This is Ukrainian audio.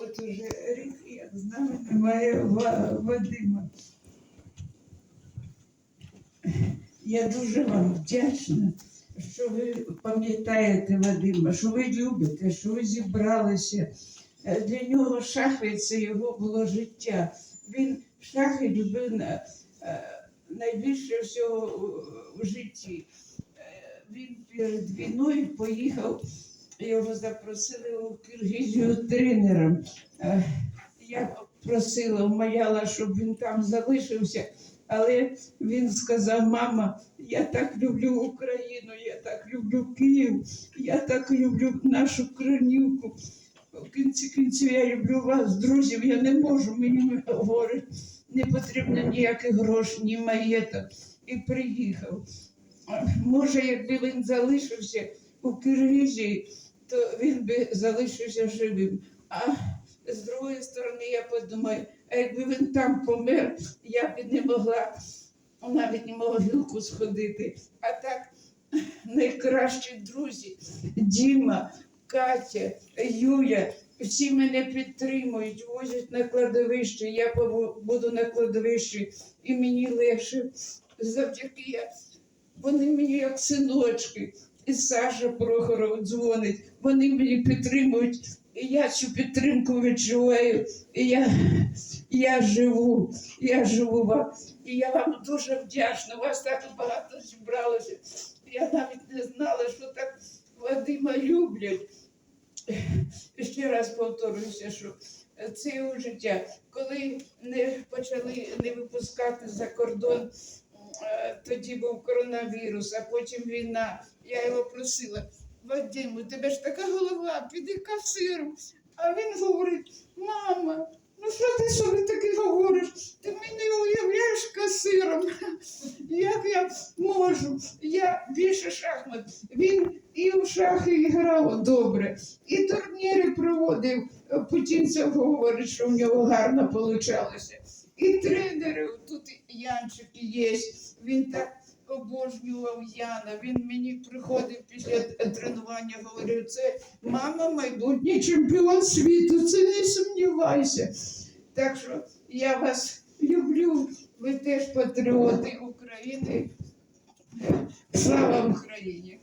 От уже рік, як з нами немає Вадима. Я дуже вам вдячна, що ви пам'ятаєте Вадима, що ви любите, що ви зібралися. Е, Для нього шахи це його було життя. Він шахи любив е, найбільше всього у житті. Е, Він перед війною поїхав, його запросили у Киргизію тренером. Е, Я просила, умоляла, щоб він там залишився, але він сказав: мама, я так люблю Україну, я так люблю Київ, я так люблю нашу Кранівку. В кінці кінців я люблю вас, друзів, я не можу, мені говорить, не потрібно ніяких грошей, ні маєток. І приїхав. Може, якби він залишився у Киргизії, то він би залишився живим. А з другої сторони, я подумаю, а якби він там помер, я б не могла навіть не могилку сходити. А так найкращі друзі Діма, Катя, Юля, всі мене підтримують, возять на кладовище. Я буду на кладовищі і мені легше. Завдяки я. Вони мені як синочки. І Саша Прохоров дзвонить, вони мені підтримують. І я цю підтримку відчуваю. І я, я живу, я живу. І я вам дуже вдячна. Вас так багато зібралося. Я навіть не знала, що так Вадима люблять. Ще раз повторююся, що це його життя. Коли не почали не випускати за кордон, тоді був коронавірус, а потім війна. Я його просила, Вадим, у тебе ж така голова, піди касиром. А він говорить, мама, ну що ти собі таке говориш? Ти мене уявляєш касиром. Як я можу? Я більше шахмат. Він і в шахи грав добре, і турніри проводив. Путінцев говорить, що в нього гарно получалося. І тренери тут Янчик є. Він так обожнював Яна. Він мені приходив після тренування, говорив, це мама майбутній чемпіон світу, це не сумнівайся. Так що я вас люблю, ви теж патріоти України. Слава Україні!